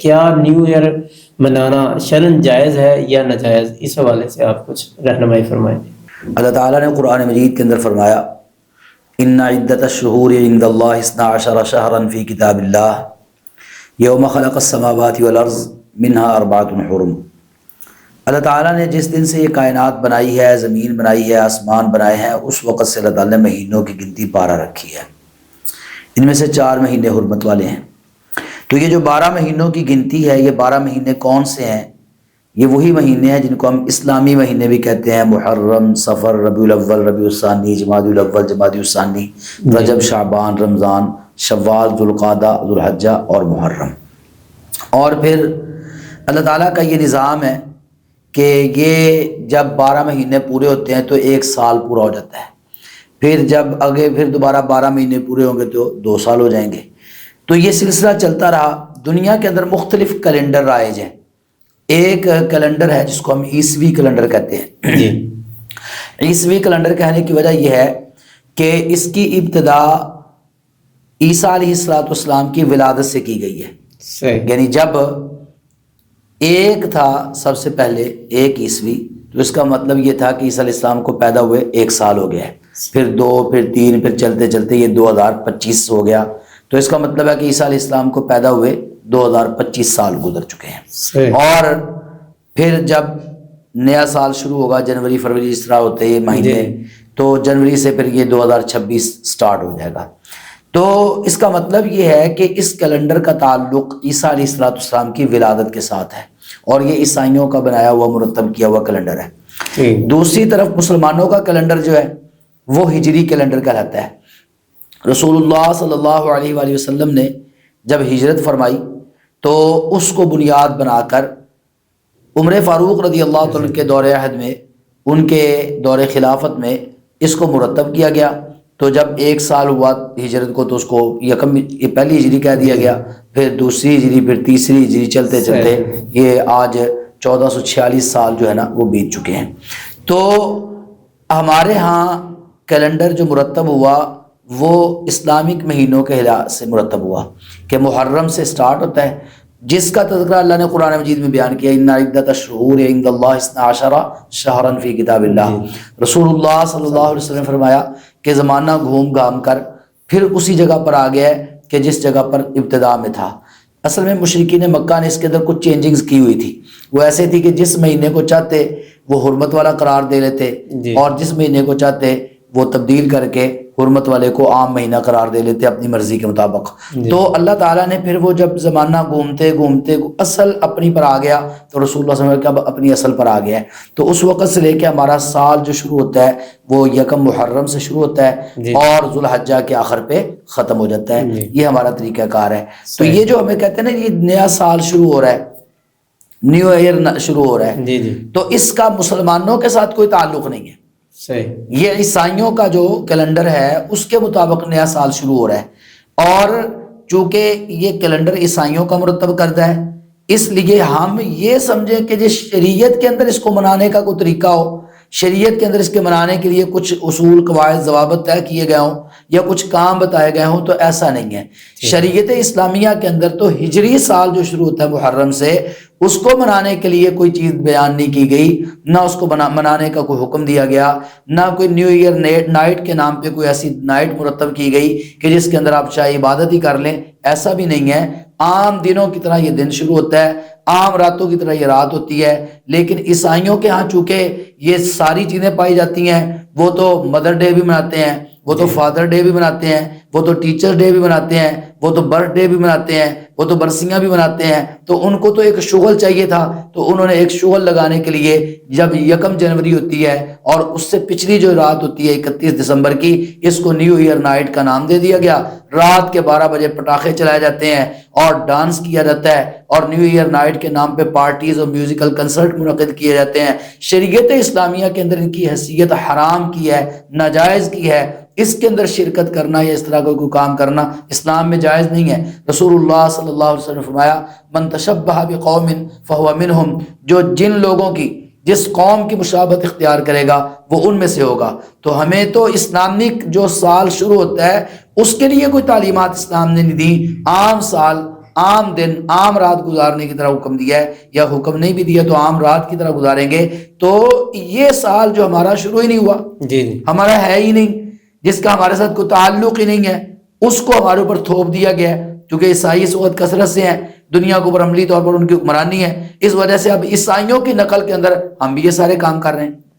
کیا new year منانا شرن جائز ہے یا ناجائز؟ اس حوالے سے آپ کچھ رہنمائی فرمائیں۔ اللہ تعالیٰ نے قرآن مجید کے اندر فرمایا، ان عدت الشہور عند اللہ اثنا عشر شہرا فی کتاب اللہ، یوم خلق السماوات والارض منها اربعۃ حرم. اللہ تعالیٰ نے جس دن سے یہ کائنات بنائی ہے، زمین بنائی ہے، آسمان بنائے ہیں، اس وقت سے اللہ تعالیٰ نے مہینوں کی گنتی بارہ رکھی ہے۔ ان میں سے چار مہینے حرمت والے ہیں۔ تو یہ جو بارہ مہینوں کی گنتی ہے، یہ بارہ مہینے کون سے ہیں؟ یہ وہی مہینے ہیں جن کو ہم اسلامی مہینے بھی کہتے ہیں، محرم سفر ربیع الاول، ربیع الثانی جماعت الاول جماعت الثانی، رجب، شعبان، رمضان، شوال ذوالقادہ ذوالحجہ اور محرم۔ اور پھر اللہ تعالیٰ کا یہ نظام ہے کہ یہ جب بارہ مہینے پورے ہوتے ہیں تو ایک سال پورا ہو جاتا ہے۔ پھر جب آگے پھر دوبارہ بارہ مہینے پورے ہوں گے تو دو سال ہو جائیں گے۔ تو یہ سلسلہ چلتا رہا۔ دنیا کے اندر مختلف کیلنڈر رائج ہیں۔ ایک کیلنڈر ہے جس کو ہم عیسوی کیلنڈر کہتے ہیں۔ جی۔ عیسوی کیلنڈر کہنے کی وجہ یہ ہے کہ اس کی ابتدا عیسیٰ علیہ السلاۃ والسلام کی ولادت سے کی گئی ہے۔ صحیح۔ یعنی جب ایک تھا سب سے پہلے ایک عیسوی تو اس کا مطلب یہ تھا کہ عیسیٰ علیہ السلام کو پیدا ہوئے ایک سال ہو گیا۔ ہے پھر دو پھر تین پھر چلتے چلتے یہ دو ہزار پچیس ہو گیا۔ تو اس کا مطلب ہے کہ عیسیٰ علیہ السلام کو پیدا ہوئے دو ہزار پچیس سال گزر چکے ہیں۔ اور پھر جب نیا سال شروع ہوگا جنوری فروری اس طرح ہوتے ہیں یہ مہینے جی۔ تو جنوری سے پھر یہ دو ہزار چھبیس اسٹارٹ ہو جائے گا۔ تو اس کا مطلب یہ ہے کہ اس کیلنڈر کا تعلق عیسیٰ علیہ السلاۃ السلام کی ولادت کے ساتھ ہے۔ اور یہ عیسائیوں کا بنایا ہوا مرتب کیا ہوا کیلنڈر ہے۔ ٹھیک دوسری طرف مسلمانوں کا کیلنڈر جو ہے وہ ہجری کیلنڈر کہلاتا ہے۔ رسول اللہ صلی اللہ علیہ وآلہ وسلم نے جب ہجرت فرمائی تو اس کو بنیاد بنا کر عمر فاروق رضی اللہ عنہ کے دور عہد میں ان کے دور خلافت میں اس کو مرتب کیا گیا۔ تو جب ایک سال ہوا ہجرت کو تو اس کو یکم یہ پہلی ہجری کہہ دیا گیا پھر دوسری ہجری پھر تیسری ہجری چلتے چلتے یہ آج چودہ سو چھیالیس سال جو ہے نا وہ بیت چکے ہیں۔ تو ہمارے ہاں کیلنڈر جو مرتب ہوا وہ اسلامک مہینوں کے لحاظ سے مرتب ہوا کہ محرم سے سٹارٹ ہوتا ہے جس کا تذکرہ اللہ نے قرآن مجید میں بیان کیا ان عدت الشہور عند اللہ اثنا عشرہ شہرا فی کتاب اللہ رسول اللہ صلی اللہ علیہ وسلم نے فرمایا کہ زمانہ گھوم گھام کر پھر اسی جگہ پر آ گیا ہے کہ جس جگہ پر ابتدا میں تھا اصل میں مشرقین مکہ نے اس کے اندر کچھ چینجنگز کی ہوئی تھی وہ ایسے تھی کہ جس مہینے کو چاہتے وہ حرمت والا قرار دے لیتے جی۔ اور جس مہینے کو چاہتے وہ تبدیل کر کے حرمت والے کو عام مہینہ قرار دے لیتے اپنی مرضی کے مطابق جی۔ تو اللہ تعالیٰ نے پھر وہ جب زمانہ گھومتے گھومتے اصل اپنی پر آ گیا تو رسول اللہ صلی اللہ علیہ وسلم اپنی اصل پر آ گیا ہے تو اس وقت سے لے کے ہمارا سال جو شروع ہوتا ہے وہ یکم محرم سے شروع ہوتا ہے جی۔ اور ذوالحجہ کے آخر پہ ختم ہو جاتا ہے جی۔ یہ ہمارا طریقہ کار ہے تو۔ یہ جو ہمیں کہتے ہیں نا یہ نیا سال شروع ہو رہا ہے نیو ایئر شروع ہو رہا ہے تو اس کا مسلمانوں کے ساتھ کوئی تعلق نہیں ہے صحیح۔ یہ عیسائیوں کا جو کیلنڈر ہے اس کے مطابق نیا سال شروع ہو رہا ہے۔ اور چونکہ یہ کیلنڈر عیسائیوں کا مرتب کرتا ہے اس لیے ہم یہ سمجھیں کہ جس شریعت کے اندر اس کو منانے کا کوئی طریقہ ہو شریعت کے اندر اس کے منانے کے لیے کچھ اصول قواعد ضوابط طے کیے گئے ہوں یا کچھ کام بتائے گئے ہوں تو ایسا نہیں ہے۔ شریعت اسلامیہ کے اندر تو ہجری سال جو شروع ہوتا ہے محرم سے اس کو منانے کے لیے کوئی چیز بیان نہیں کی گئی نہ اس کو بنا منانے کا کوئی حکم دیا گیا نہ کوئی نیو ایئر نائٹ کے نام پہ کوئی ایسی نائٹ مرتب کی گئی کہ جس کے اندر آپ چاہے عبادت ہی کر لیں ایسا بھی نہیں ہے۔ عام دنوں کی طرح یہ دن شروع ہوتا ہے عام راتوں کی طرح یہ رات ہوتی ہے۔ لیکن عیسائیوں کے ہاں چونکہ یہ ساری چیزیں پائی جاتی ہیں وہ تو مدر ڈے بھی مناتے ہیں وہ تو فادر ڈے بھی مناتے ہیں وہ تو ٹیچر ڈے بھی مناتے ہیں، وہ تو برتھ ڈے بھی مناتے ہیں، وہ تو برسیاں بھی مناتے ہیں۔ تو ان کو تو ایک شغل چاہیے تھا، تو انہوں نے ایک شغل لگانے کے لیے جب یکم جنوری ہوتی ہے اور اس سے پچھلی جو رات ہوتی ہے اکتیس دسمبر کی، اس کو نیو ایئر نائٹ کا نام دے دیا گیا۔ رات کے بارہ بجے پٹاخے چلائے جاتے ہیں اور ڈانس کیا جاتا ہے اور نیو ایئر نائٹ کے نام پہ پارٹیز اور میوزیکل کنسرٹ منعقد کیے جاتے ہیں۔ شریعت اسلامیہ کے اندر ان کی حیثیت حرام کی ہے، ناجائز کی ہے۔ اس کے اندر شرکت کرنا یا اس طرح کا کوئی کام کرنا اسلام میں جائز نہیں ہے۔ رسول اللہ صلی اللہ علیہ وسلم نے فرمایا من تشبہ بقوم فہو منہم جو جن لوگوں کی جس قوم کی مشابت اختیار کرے گا وہ ان میں سے ہوگا۔ تو ہمیں تو اسلامک جو سال شروع ہوتا ہے اس کے لیے کوئی تعلیمات اسلام نے نہیں دی۔ عام سال عام دن عام رات گزارنے کی طرح حکم دیا ہے۔ یا حکم نہیں بھی دیا تو عام رات کی طرح گزاریں گے۔ تو یہ سال جو ہمارا شروع ہی نہیں ہوا۔ جی جی۔ ہمارا ہے ہی نہیں۔ جس کا ہمارے ساتھ کوئی تعلق ہی نہیں ہے، اس کو ہمارے اوپر تھوپ دیا گیا ہے۔ کیونکہ عیسائی اس وقت کثرت سے ہیں، دنیا کے اوپر عملی طور پر ان کی حکمرانی ہے۔ اس وجہ سے اب عیسائیوں کی نقل کے اندر ہم بھی یہ سارے کام کر رہے ہیں۔